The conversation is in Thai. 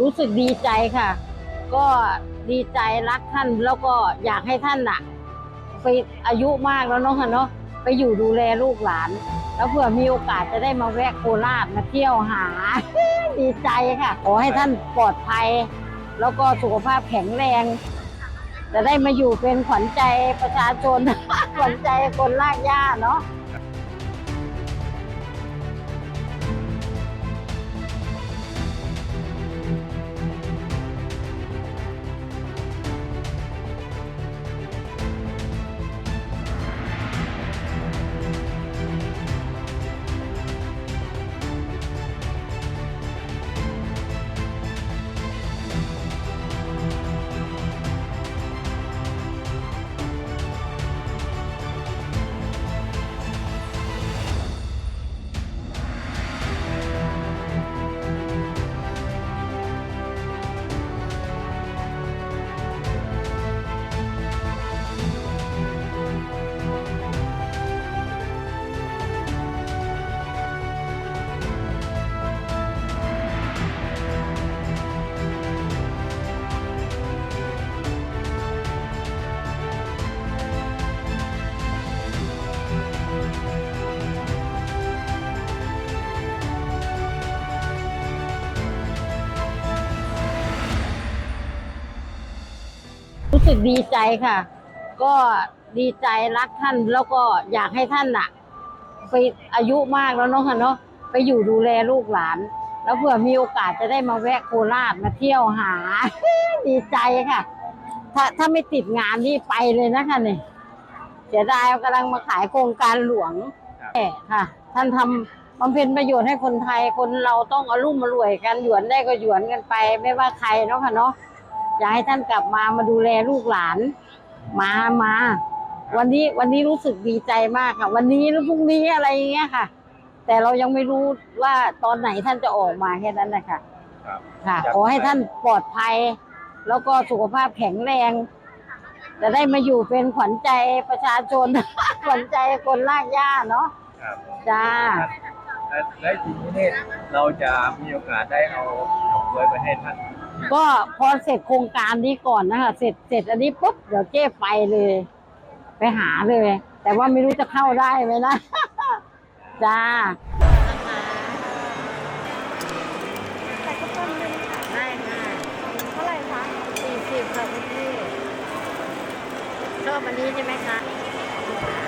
รู้สึกดีใจค่ะ ก็ดีใจรักท่านแล้วก็อยากให้ท่านอะไปอายุมากแล้วเนาะค่ะเนาะไปอยู่ดูแลลูกหลาน แล้วเผื่อมีโอกาสจะได้มาแวะโคราชมาเที่ยวหา ดีใจค่ะ ขอให้ท่านปลอดภัย แล้วก็สุขภาพแข็งแรง จะได้มาอยู่เป็นขวัญใจประชาชน ขวัญใจคนลากหญ้าเนาะ สึกดีใจค่ะ ก็ดีใจรักท่านแล้วก็อยากให้ท่านอะไปอายุมากแล้วเนาะค่ะเนาะไปอยู่ดูแลลูกหลาน แล้วเผื่อมีโอกาสจะได้มาแวะโคราชมาเที่ยวหา ดีใจค่ะ ถ้าถ้าไม่ติดงานนี่ไปเลยนะคะเนี่ยเสียดายกำลังมาขายโครงการหลวงครับแหม่ค่ะ ท่านทำบำเพ็ญประโยชน์ให้คนไทยคนเราต้องอารุ่มมารวยกันหยวนได้ก็หยวนกันไป ไม่ว่าใครเนาะค่ะเนาะ อยากให้ท่านกลับมามาดูแลลูกหลาน มามาวันนี้วันนี้รู้สึกดีใจมากค่ะ วันนี้หรือพรุ่งนี้อะไรอย่างเงี้ยค่ะ แต่เรายังไม่รู้ว่าตอนไหนท่านจะออกมาแค่นั้นนะคะครับค่ะอยากขอให้ท่านปลอดภัย แล้วก็สุขภาพแข็งแรง จะได้มาอยู่เป็นขวัญใจประชาชน ขวัญใจคนลากหญ้าเนาะครับจ้าและและทีนี้เนี่ยเราจะมีโอกาสได้เอาดอกบัวไปให้ท่าน ก็พอเสร็จโครงการนี้ก่อนนะคะ เสร็จเสร็จอันนี้ปุ๊บเดี๋ยวเจ๊ไปเลย ไปหาเลย แต่ว่าไม่รู้จะเข้าได้ไหมนะ จ้าใส่กระป๋องหนึงค่ะได้ค่ะเท่าไหร่คะสี่สิบค่ะคุณพี่ชอบอันนี้ใช่ไหมคะใ